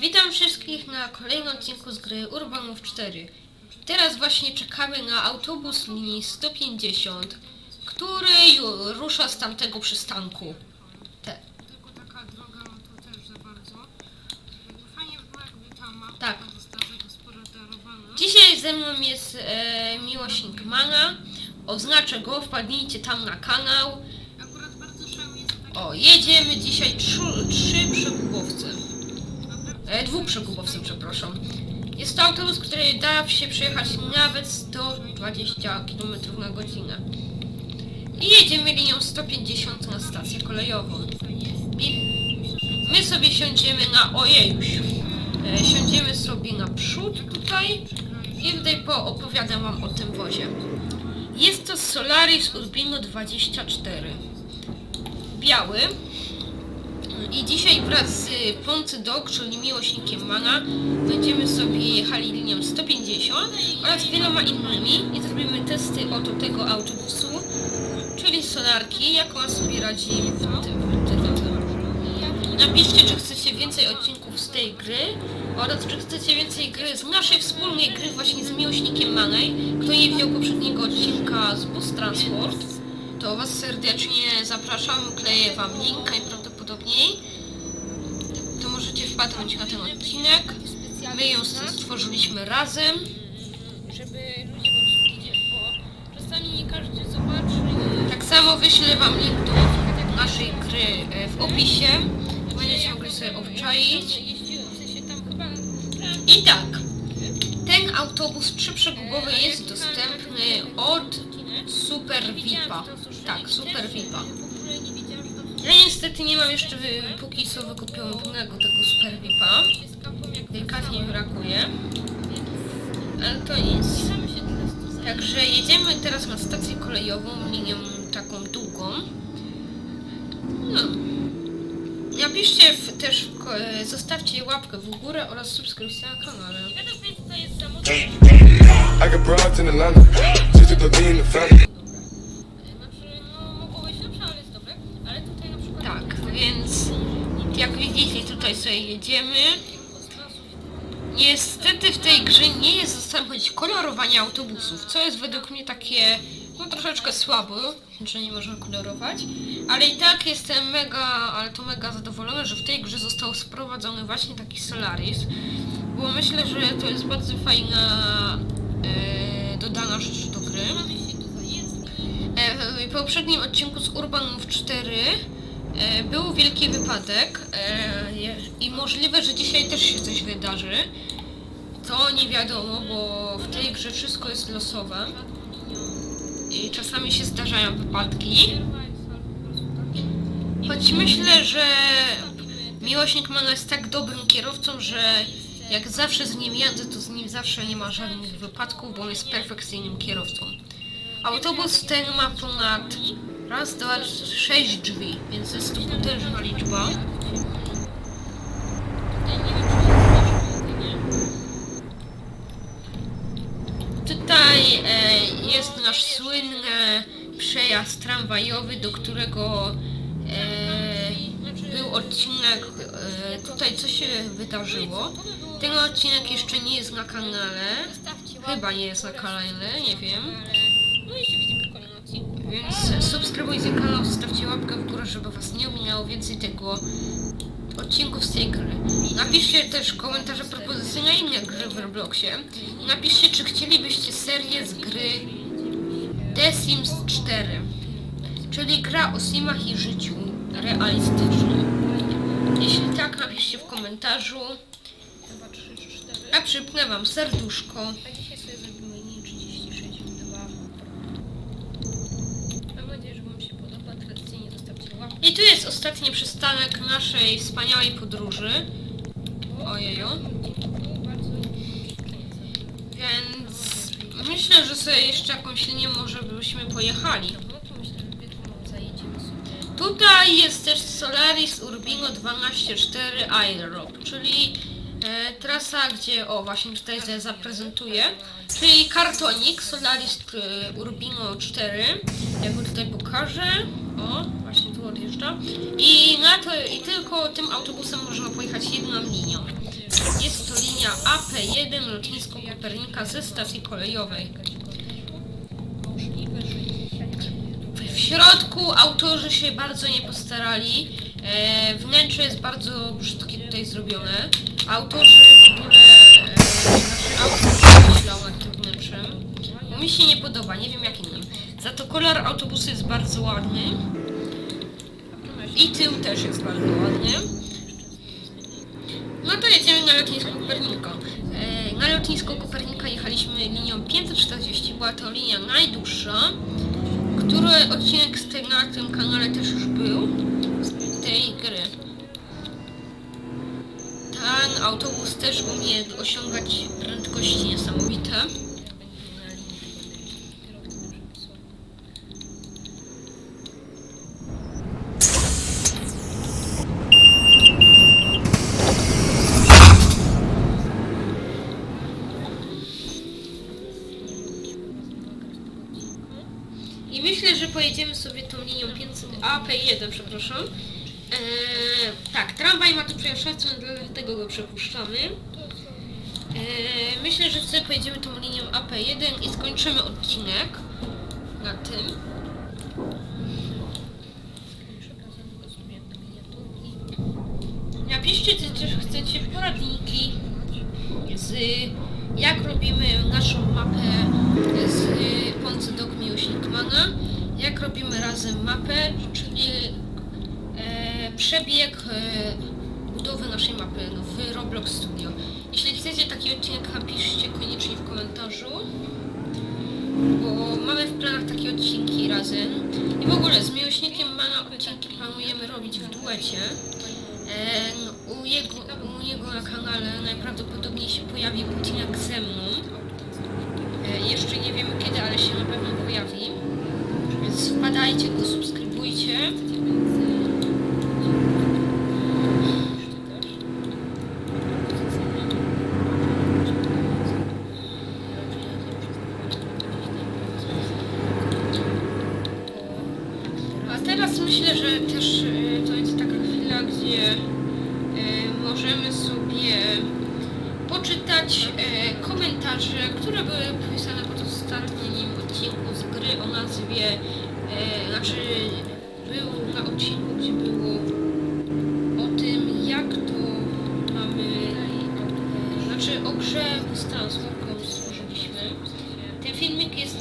Witam wszystkich na kolejnym odcinku z gry Urbanów 4. Teraz właśnie czekamy na autobus linii 150, który ju- rusza z tamtego przystanku. Te. Tylko taka droga, no to też za bardzo. Fajnie by było, jakby ta mapa Tak. została zagospodarowana. Dzisiaj ze mną jest e, miłośnik Mana. Oznaczę go, wpadnijcie tam na kanał. Akurat bardzo takie... O, jedziemy dzisiaj trzy, trzy przegubowce. E, dwóch przegubowców, przepraszam. Jest to autobus, który da się przejechać nawet 120 km na godzinę. I jedziemy linią 150 na stację kolejową. My sobie siądziemy na ojejuś. E, siądziemy sobie na przód tutaj i tutaj poopowiadam wam o tym wozie. Jest to Solaris Urbino 24. Biały. I dzisiaj wraz z Poncy Dog, czyli miłośnikiem Mana, będziemy sobie jechali linią 150 oraz wieloma innymi i zrobimy testy oto tego autobusu, czyli solarki, jak on sobie radzi w tym. Napiszcie, czy chcecie więcej odcinków z tej gry oraz czy chcecie więcej gry z naszej wspólnej gry właśnie z miłośnikiem Manej. Kto nie widział poprzedniego odcinka z Bus Transport, to Was serdecznie zapraszam, kleję Wam link najprawdopodobniej. To możecie wpadnąć na ten odcinek. My ją stworzyliśmy razem. Żeby ludzie po prostu widzieli, bo czasami nie każdy zobaczy. Tak samo wyślę Wam link do naszej gry e, w opisie. Będziecie mogli sobie obczaić. I tak. Ten autobus trzyprzegubowy jest dostępny od Super VIPa. Tak, Super VIPa. Niestety nie mam jeszcze wy- póki co wykupionego tego Super VIPa. Delikatnie mi brakuje. Ale to nic. Także jedziemy teraz na stację kolejową linią taką długą. No. Napiszcie w, też, zostawcie łapkę w górę oraz subskrypcję na kanale. I got broads in Atlanta. Just to the in the family. Znaczy, no, mogło być lepsze, ale jest dobre. Ale tutaj na przykład... Tak, więc jak widzicie, tutaj sobie jedziemy. Niestety w tej grze nie jest dostępność kolorowania autobusów, co jest według mnie takie, no troszeczkę słabo, że nie można kolorować, ale i tak jestem mega, ale to mega zadowolony, że w tej grze został sprowadzony właśnie taki Solaris, bo myślę, że to jest bardzo fajna e, dodana rzecz do gry. E, W poprzednim odcinku z Urbanów 4 e, był wielki wypadek e, i możliwe, że dzisiaj też się coś wydarzy. To nie wiadomo, bo w tej grze wszystko jest losowe i czasami się zdarzają wypadki. Choć myślę, że miłośnik Mana jest tak dobrym kierowcą, że jak zawsze z nim jadę, to z nim zawsze nie ma żadnych wypadków, bo on jest perfekcyjnym kierowcą. Autobus ten ma ponad raz, dwa, sześć drzwi, więc jest to potężna liczba. Tutaj e, jest nasz słynny przejazd tramwajowy, do którego e, był odcinek. E, tutaj co się wydarzyło? Ten odcinek jeszcze nie jest na kanale. Chyba nie jest na kanale, nie wiem. Więc subskrybujcie kanał, zostawcie łapkę w górę, żeby was nie ominęło więcej tego odcinków z tej gry. Napiszcie też komentarze, propozycje na inne gry w Robloxie. I napiszcie, czy chcielibyście serię z gry The Sims 4. Czyli gra o simach i życiu realistycznym. Jeśli tak, napiszcie w komentarzu. A przypnę wam serduszko. A dzisiaj sobie zrobimy linię 36 2. Mam nadzieję, że Wam się podoba. Tradycyjnie zostawcie łapkę. I tu jest ostatni przystanek naszej wspaniałej podróży. Ojeju. Więc myślę, że sobie jeszcze jakąś linię może byśmy pojechali. Tutaj jest też Solaris Urbino 12.4 Aerob, czyli e, trasa, gdzie, o właśnie tutaj za- zaprezentuję, czyli kartonik Solaris e, Urbino 4, ja go tutaj pokażę, o właśnie i na to, i tylko tym autobusem można pojechać jedną linią. Jest to linia AP1 lotnisko Kopernika ze stacji kolejowej. W środku autorzy się bardzo nie postarali. E, wnętrze jest bardzo brzydkie tutaj zrobione. Autorzy w ogóle, e, znaczy autor myślał nad wnętrzem. Bo mi się nie podoba, nie wiem jak innym. Za to kolor autobusu jest bardzo ładny. I tył też jest bardzo ładny. No to jedziemy na lotnisko Kopernika. E, na lotnisko Kopernika jechaliśmy linią 540, była to linia najdłuższa, który odcinek z tej, na tym kanale też już był, z tej gry. Ten autobus też umie osiągać prędkości niesamowite. I myślę, że pojedziemy sobie tą linią 500, AP1, przepraszam. Eee, tak, tramwaj ma tu przejeżdżać, dlatego go przepuszczamy. Eee, myślę, że sobie pojedziemy tą linią AP1 i skończymy odcinek na tym. Napiszcie, też chcecie poradniki z jak robimy naszą mapę z Ponce Dog Miłośnikmana, jak robimy razem mapę, czyli e, przebieg e, budowy naszej mapy no, w Roblox Studio. Jeśli chcecie taki odcinek, napiszcie koniecznie w komentarzu, bo mamy w planach takie odcinki razem. I w ogóle z Miłośnikiem Mana odcinki planujemy robić w duecie. E, no, u, jego, u niego na kanale najprawdopodobniej się pojawi odcinek ze mną. E, jeszcze nie wiemy kiedy, ale się na pewno pojawi. Więc wpadajcie go, subskrybujcie. A teraz myślę, że też e, to jest taka chwila, gdzie e, możemy sobie poczytać e, komentarze, które były pisane pod ostatnim odcinku z gry o nazwie, znaczy był na odcinku, gdzie było o tym, jak to mamy, znaczy o grze z transformką stworzyliśmy. Ten filmik jest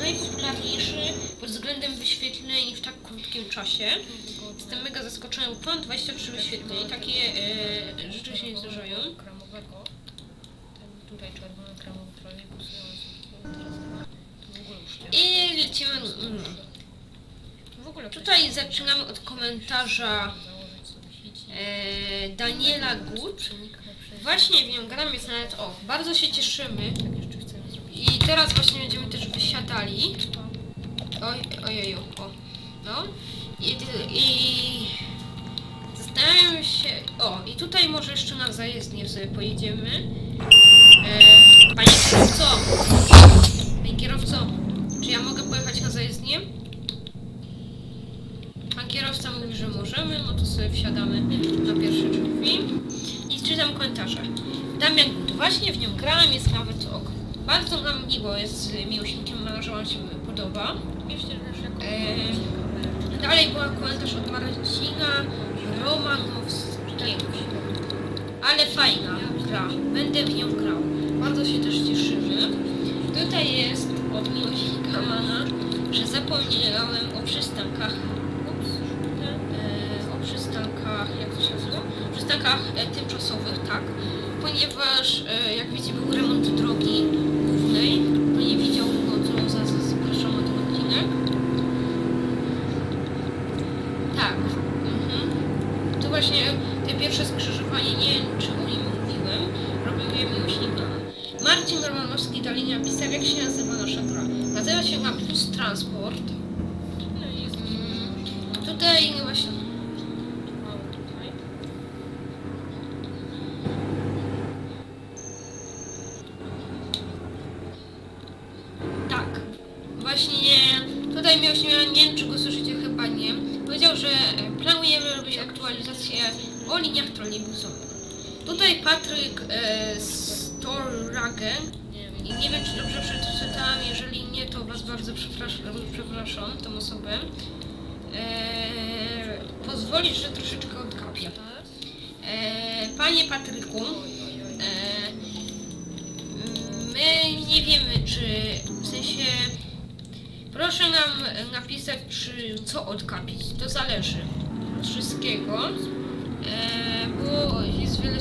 najpopularniejszy pod względem wyświetleń w tak krótkim czasie. Jestem mega zaskoczona, bo ponad 23 wyświetleń, takie e, rzeczy się nie zdarzają. tutaj czerwony trolejbus. I lecimy. Mm. Ogóle Tutaj zaczynamy od komentarza e, Daniela Gut. Właśnie w nią gram jest nawet o, bardzo się cieszymy. Teraz właśnie będziemy też wysiadali. Oj, ojeju, o. No. I, i zastanawiam się. O, i tutaj może jeszcze na zajezdnię sobie pojedziemy. E, panie kierowco! Panie kierowco, czy ja mogę pojechać na zajezdnię? Pan kierowca mówi, że możemy, no to sobie wsiadamy na pierwsze drzwi i czytam komentarze. Damian, właśnie w nią grałem, jest nawet ok. Bardzo nam miło jest z miłośnikiem, że wam się podoba. Eee, dalej była komentarz od Marcina Romanowskiego. Ale fajna gra, będę w nią grał. Bardzo się też cieszymy. Tutaj jest od miłośnika Mana, że zapomniałem o przystankach. Ups. Eee, o przystankach, jak to się nazywa? Przystankach e, tymczasowych, tak. Ponieważ, e, jak wiecie, był remont drogi głównej. Kto nie widział, no to za- za- zapraszam na ten odcinek. Tak. Mhm. To właśnie te pierwsze skrzyżowanie, nie wiem czy o nim mówiłem, robił je miłośnika. Marcin Romanowski pisał, jak się nazywa nasza gra. Nazywa się na Plus Transport. Mm, Tutaj właśnie tak. Właśnie tutaj miał się, nie wiem czy go słyszycie, chyba nie. Powiedział, że e, planujemy robić aktualizację o liniach trolejbusowych. Tutaj Patryk e, Storragen Nie wiem. czy dobrze przeczytałam, jeżeli nie to was bardzo przepraszam, przepraszam tą osobę. E, pozwolić, że troszeczkę odkapię. E, panie Patryku, e, my nie wiemy czy, w sensie, proszę nam napisać czy co odkapić, to zależy od wszystkiego, e, bo jest wiele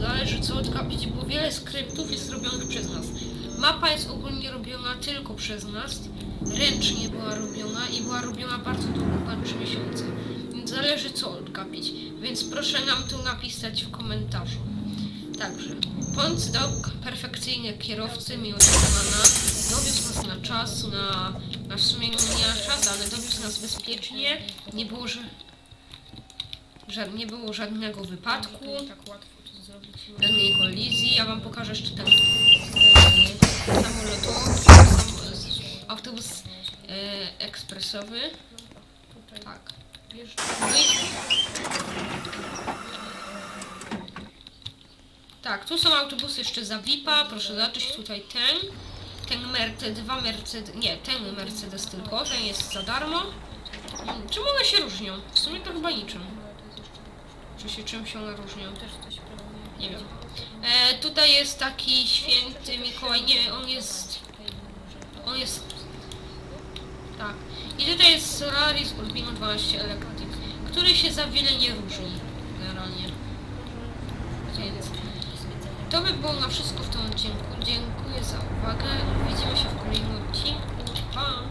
zależy co odkapić, bo wiele skryptów jest robionych przez nas. Mapa jest ogólnie robiona tylko przez nas, ręcznie była robiona i była robiona bardzo długo, ponad 3 miesiące. Więc zależy co odkapić, więc proszę nam tu napisać w komentarzu. Także, Pąc Dog, perfekcyjny kierowcy, miłego pana, dowiózł nas na czas, na, na w sumie nie na czas, ale dowiózł nas bezpiecznie, nie było, że, że nie było żadnego wypadku, tak łatwo to zrobić. żadnej kolizji. Ja wam pokażę jeszcze ten e, samolotowy, sam, autobus e, ekspresowy. Tak. Tak, tu są autobusy jeszcze za VIP-a, proszę zobaczyć tutaj ten, ten Mercedes, dwa Mercedes, nie, ten Mercedes tylko, ten jest za darmo. Mm, Czym one się różnią? W sumie to chyba niczym. Czy się czymś one różnią? też coś. Nie wiem. E, tutaj jest taki święty Mikołaj, nie, on jest, on jest, tak. I tutaj jest Solaris Urbino 12 Electric, który się za wiele nie różni, generalnie. Więc to by było na wszystko w tym odcinku. Dziękuję za uwagę. Widzimy się w kolejnym odcinku. Pa!